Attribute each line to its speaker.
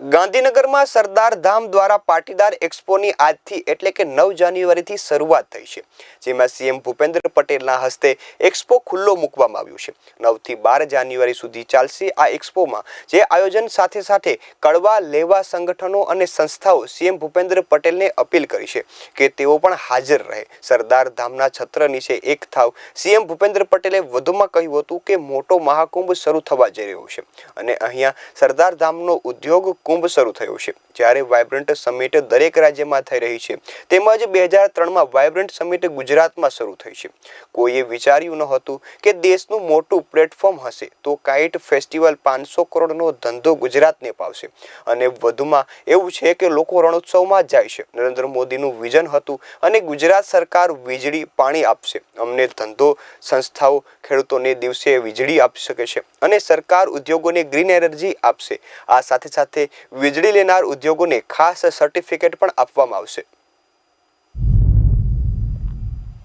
Speaker 1: ગાંધીનગરમાં સરદાર ધામ દ્વારા પાટીદાર એક્સપોની આજથી એટલે કે નવ જાન્યુઆરીથી શરૂઆત થઈ છે, જેમાં સીએમ ભૂપેન્દ્ર પટેલના હસ્તે એક્સપો ખુલ્લો મૂકવામાં આવ્યો છે. નવથી બાર જાન્યુઆરી સુધી ચાલશે આ એક્સપોમાં, જે આયોજન સાથે સાથે કડવા લેવા સંગઠનો અને સંસ્થાઓ સીએમ ભૂપેન્દ્ર પટેલને અપીલ કરી છે કે તેઓ પણ હાજર રહે. સરદાર ધામના છત્ર નીચે એક થાવ. સીએમ ભૂપેન્દ્ર પટેલે વધુમાં કહ્યું હતું કે મોટો મહાકુંભ શરૂ થવા જઈ રહ્યો છે અને અહીંયા સરદાર ધામનો ઉદ્યોગ કુંભ શરૂ થયો છે. જ્યારે વાઇબ્રન્ટ સમિટ દરેક રાજ્યમાં થઈ રહી છે. તેમજ બે હજાર ત્રણમાં વાઇબ્રન્ટ સમિટ ગુજરાતમાં શરૂ થઈ છે. કોઈએ વિચાર્યું ન હતું કે દેશનું મોટું પ્લેટફોર્મ હશે તો કાઇટ ફેસ્ટિવલ પાંચસો કરોડનો ધંધો ગુજરાતને પાવશે. અને વધુમાં એવું છે કે લોકો રણોત્સવમાં જાય છે. નરેન્દ્ર મોદીનું વિઝન હતું અને ગુજરાત સરકાર વીજળી પાણી આપશે. અમને ધંધો, સંસ્થાઓ, ખેડૂતોને દિવસે વીજળી આપી શકે છે. અને સરકાર ઉદ્યોગોને ગ્રીન એનર્જી આપશે. આ સાથે સાથે વીજળી લેનાર ઉદ્યોગોને ખાસ સર્ટિફિકેટ પણ આપવામાં આવશે.